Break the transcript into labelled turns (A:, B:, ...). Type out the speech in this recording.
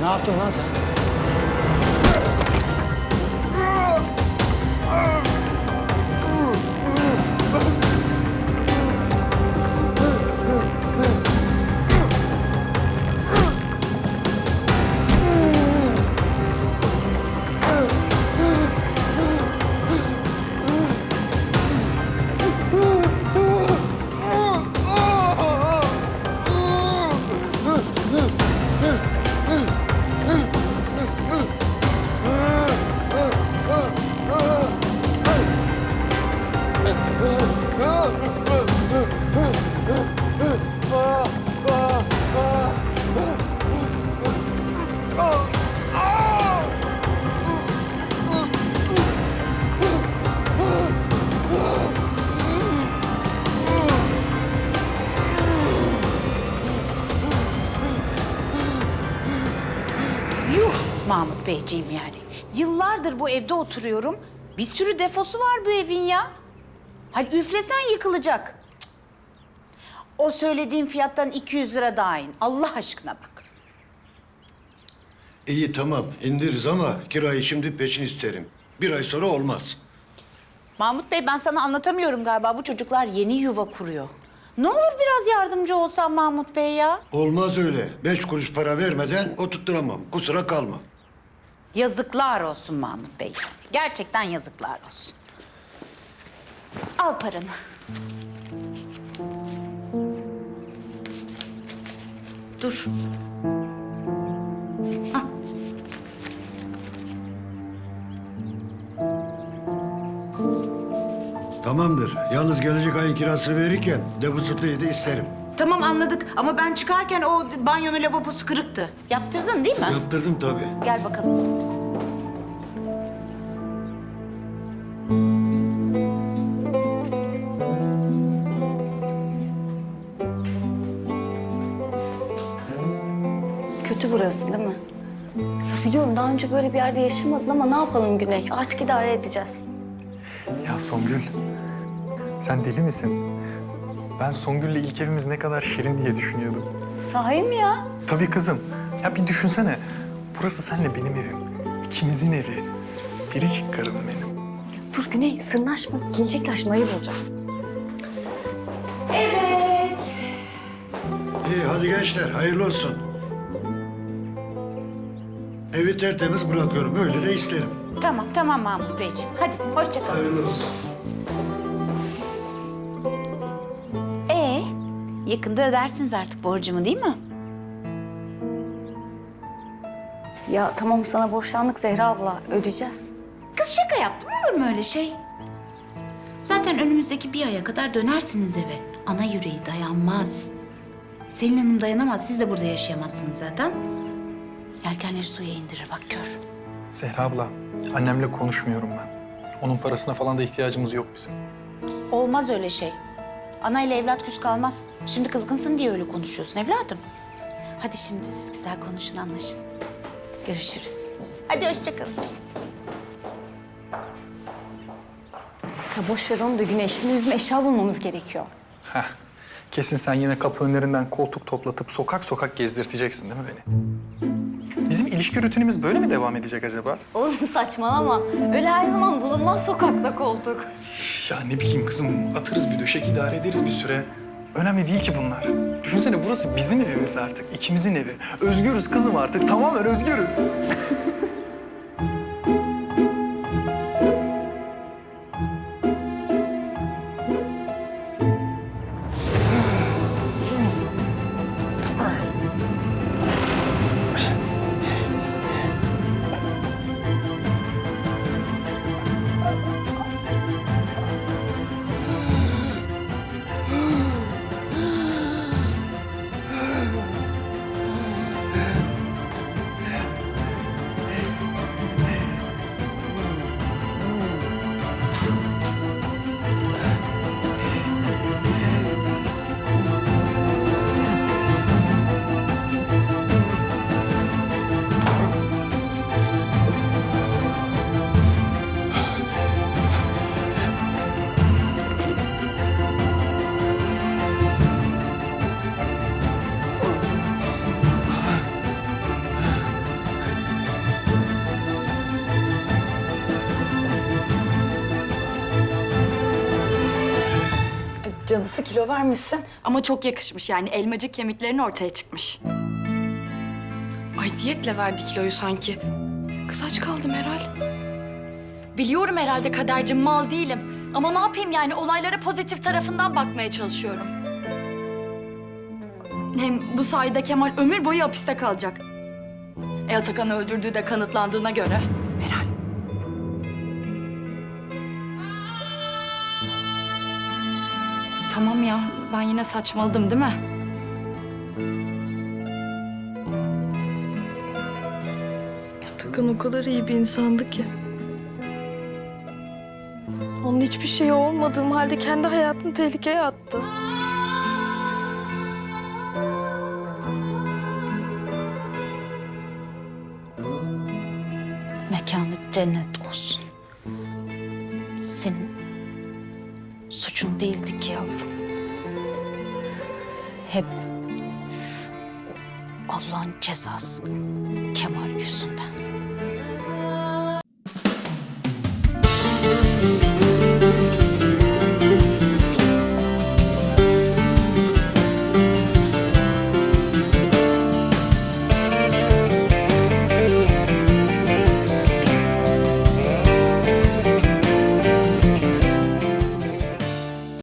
A: Ne yaptın lan sen?
B: Beyciğim yani. Yıllardır bu evde oturuyorum. Bir sürü defosu var bu evin ya. Hani üflesen yıkılacak. Cık. O söylediğin fiyattan 200 lira daha in. Allah aşkına bak.
C: İyi tamam indiririz ama kirayı şimdi peşin isterim. Bir ay sonra olmaz.
B: Mahmut Bey ben sana anlatamıyorum galiba. Bu çocuklar yeni yuva kuruyor. Ne olur biraz yardımcı olsan Mahmut Bey ya.
C: Olmaz öyle. Beş kuruş para vermeden oturtturamam. Kusura kalma.
B: Yazıklar olsun Mahmut Bey. Gerçekten yazıklar olsun. Al paranı. Dur.
C: Tamamdır. Yalnız gelecek ayın kirasını verirken depozitoyu da isterim.
B: Tamam anladık ama ben çıkarken o banyonun lavabosu kırıktı. Yaptırdın değil mi?
C: Yaptırdım tabii.
B: Gel bakalım.
D: Kötü burası değil mi? Ya biliyorum daha önce böyle bir yerde yaşamadın ama ne yapalım Güney? Artık idare edeceğiz.
E: Ya Songül, sen deli misin? Ben Songül'le ilk evimiz ne kadar şirin diye düşünüyordum.
D: Sahi mi ya?
E: Tabii kızım. Ya bir düşünsene. Burası senle benim evim. İkimizin evi. Biricik karım benim.
D: Dur Güney sırnaşma. Gelecekler şimdi ayıp olacak.
C: İyi hadi gençler hayırlı olsun. Evi tertemiz bırakıyorum. Öyle de isterim.
B: Tamam tamam Mahmut Beyciğim. Hadi hoşça kal.
C: Hayırlı olsun.
B: Yakında ödersiniz artık borcumu değil mi?
D: Ya tamam sana borçlandık Zehra abla. Ödeyeceğiz.
B: Kız şaka yaptım olur mu öyle şey? Zaten önümüzdeki bir aya kadar dönersiniz eve. Ana yüreği dayanmaz. Selin Hanım dayanamaz. Siz de burada yaşayamazsınız zaten. Yelkenleri suya indirir bak gör.
E: Zehra abla, annemle konuşmuyorum ben. Onun parasına falan da ihtiyacımız yok bizim.
B: Olmaz öyle şey. Ana ile evlat küs kalmaz. Şimdi kızgınsın diye öyle konuşuyorsun evladım. Hadi şimdi siz güzel konuşun anlaşın. Görüşürüz. Hadi hoşça kalın.
D: Ya boş ver onu da Güney. Şimdi bizim eşya bulmamız gerekiyor.
E: Heh. Kesin sen yine kapı önlerinden koltuk toplatıp sokak sokak gezdirteceksin değil mi beni? Bizim ilişki rutinimiz böyle mi devam edecek acaba?
D: Oğlum saçmalama. Öyle her zaman bulunmaz sokakta koltuk.
E: Ya ne bileyim kızım, atarız bir döşek idare ederiz bir süre. Önemli değil ki bunlar. Düşünsene burası bizim evimiz artık, ikimizin evi. Özgürüz kızım artık, tamamen özgürüz.
A: cadısı kilo vermişsin ama çok yakışmış yani elmacık kemiklerin ortaya çıkmış.
F: Ay diyetle verdi kiloyu sanki. Kız aç kaldım herhal.
A: Biliyorum herhalde kadercim mal değilim. Ama ne yapayım yani olaylara pozitif tarafından bakmaya çalışıyorum. Hem bu sayede Kemal ömür boyu hapiste kalacak. E Atakan'ı öldürdüğü de kanıtlandığına göre. Tamam ya ben yine saçmaladım değil mi?
F: Atakan o kadar iyi bir insandı ki. Onun hiçbir şey olmadığım halde kendi hayatını tehlikeye attı.
B: Mekanı cennet olsun. Senin suçun değildi ki yavrum. Hep Allah'ın cezası Kemal yüzünden.